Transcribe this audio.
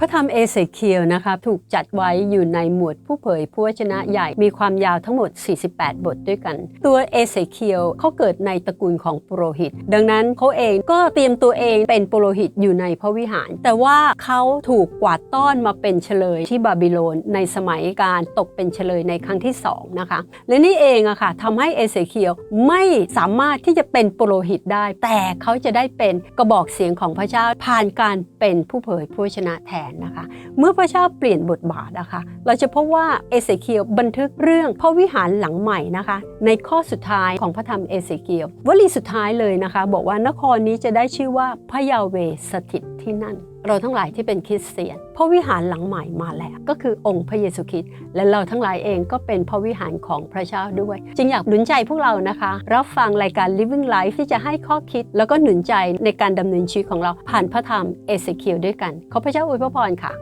พระธรรมเอเสเคียลนะคะถูกจัดไว้อยู่ในหมวดผู้เผยพระวจนะใหญ่มีความยาวทั้งหมด 48 บทด้วยกัน ตัวเอเสเคียลเขาเกิดในตระกูลของปุโรหิต ดังนั้นเขาเองก็เตรียมตัวเองเป็นปุโรหิตอยู่ในพระวิหาร แต่ว่าเขาถูกกวาดต้อนมาเป็นเฉลยที่บาบิโลนในสมัยการตกเป็นเฉลยในครั้งที่สองนะคะและนี่เองอะค่ะทำให้เอเสเคียลไม่สามารถที่จะเป็นปุโรหิตได้ แต่เขาจะได้เป็นกระบอกเสียงของพระเจ้าผ่านการเป็นผู้เผยพระวจนะแทนนะคะ เมื่อพระเจ้าเปลี่ยนบทบาทนะคะ เราจะพบว่าเอเสเคียลบันทึกเรื่องพระวิหารหลังใหม่นะคะ ในข้อสุดท้ายของพระธรรมเอเสเคียลวลีสุดท้ายเลยนะคะ บอกว่านครนี้จะได้ชื่อว่าพระยาเวสถิตที่นั่นเราทั้งหลายที่เป็นคริสเตียนพระวิหารหลังใหม่มาแล้วก็คือองค์พระเยซูคริสต์และเราทั้งหลายเองก็เป็นพระวิหารของพระเจ้าด้วย จึงอยากหนุนใจพวกเรานะคะ รับฟังรายการ Living Life ที่จะให้ข้อคิด แล้วก็หนุนใจในการดำเนินชีวิตของเราผ่านพระธรรมเอเสเคียลด้วยกันขอพระเจ้าอวยพระพรค่ะ